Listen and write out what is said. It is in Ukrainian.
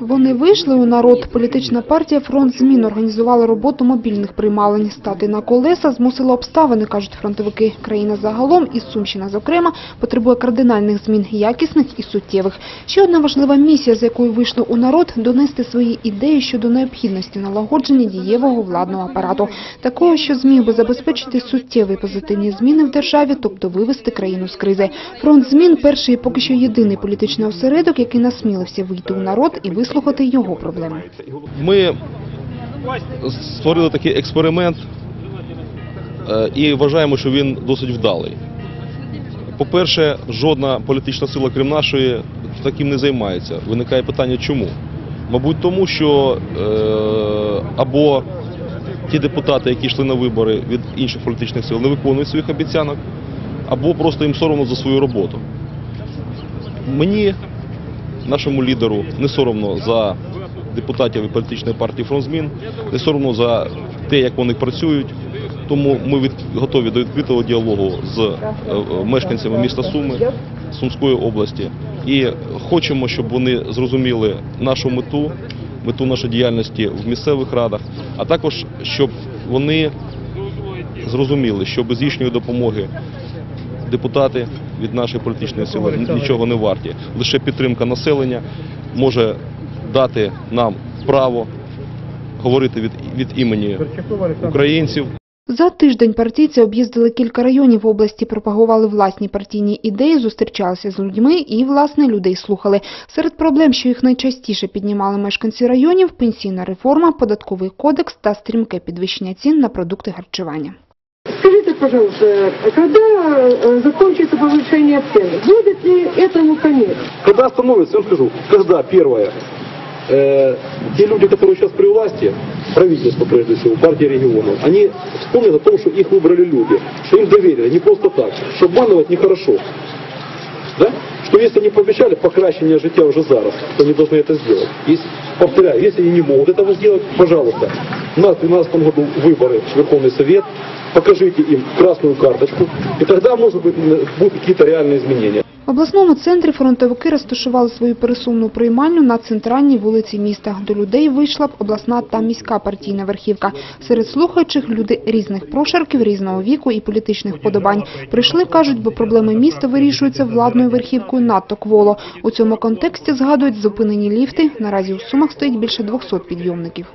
Вони вийшли у народ. Політична партія «Фронт змін» організувала роботу мобільних приймалень. Стати на колеса змусила обставини, кажуть фронтовики. Країна загалом, і Сумщина зокрема, потребує кардинальних змін, якісних і суттєвих. Ще одна важлива місія, з якою вийшли у народ – донести свої ідеї щодо необхідності налагодження дієвого владного апарату. Такого, що зміг би забезпечити суттєві позитивні зміни в державі, тобто вивести країну з кризи. Фронт змін – перший і поки що єдиний політичний осередок, який насмілився вийти у народ і вислухати його проблеми. Ми створили такий експеримент е, і вважаємо, що він досить вдалий. По-перше, жодна політична сила, крім нашої, таким не займається. Виникає питання, чому? Мабуть, тому що е, або ті депутати, які йшли на вибори від інших політичних сил, не виконують своїх обіцянок, або просто їм соромно за свою роботу. Мені, нашому лідеру, не соромно за депутатів і політичної партії «Фронт змін», не соромно за те, як вони працюють. Тому ми від, готові до відкритого діалогу з е, мешканцями міста Суми, Сумської області. І хочемо, щоб вони зрозуміли нашу мету, мету нашої діяльності в місцевих радах, а також щоб вони зрозуміли, що без їхньої допомоги депутати від нашої політичної сили нічого не варті. Лише підтримка населення може дати нам право говорити від, від імені українців. За тиждень партійці об'їздили кілька районів області, пропагували власні партійні ідеї, зустрічалися з людьми і, власне, людей слухали. Серед проблем, що їх найчастіше піднімали мешканці районів – пенсійна реформа, податковий кодекс та стрімке підвищення цін на продукти харчування. Пожалуйста, когда э, закончится повышение цен? Будет ли этому конец? Когда остановится, я вам скажу, когда, первое, э, те люди, которые сейчас при власти, правительство прежде всего, партия регионов, они вспомнят о том, что их выбрали люди, что им доверили, не просто так, что обманывать нехорошо. Да? Что если они пообещали покращение життя уже зараз, то они должны это сделать. Если, повторяю, если они не могут этого сделать, пожалуйста, у нас в 2012 году выборы в Верховный Совет, покажите им красную карточку, и тогда, может быть, будут какие-то реальные изменения. В обласному центрі фронтовики розташували свою пересувну приймальню на центральній вулиці міста. До людей вийшла б обласна та міська партійна верхівка. Серед слухаючих люди різних прошарків, різного віку і політичних вподобань. Прийшли, кажуть, бо проблеми міста вирішуються владною верхівкою надто кволо. У цьому контексті згадують зупинені ліфти. Наразі у Сумах стоїть більше 200 підйомників.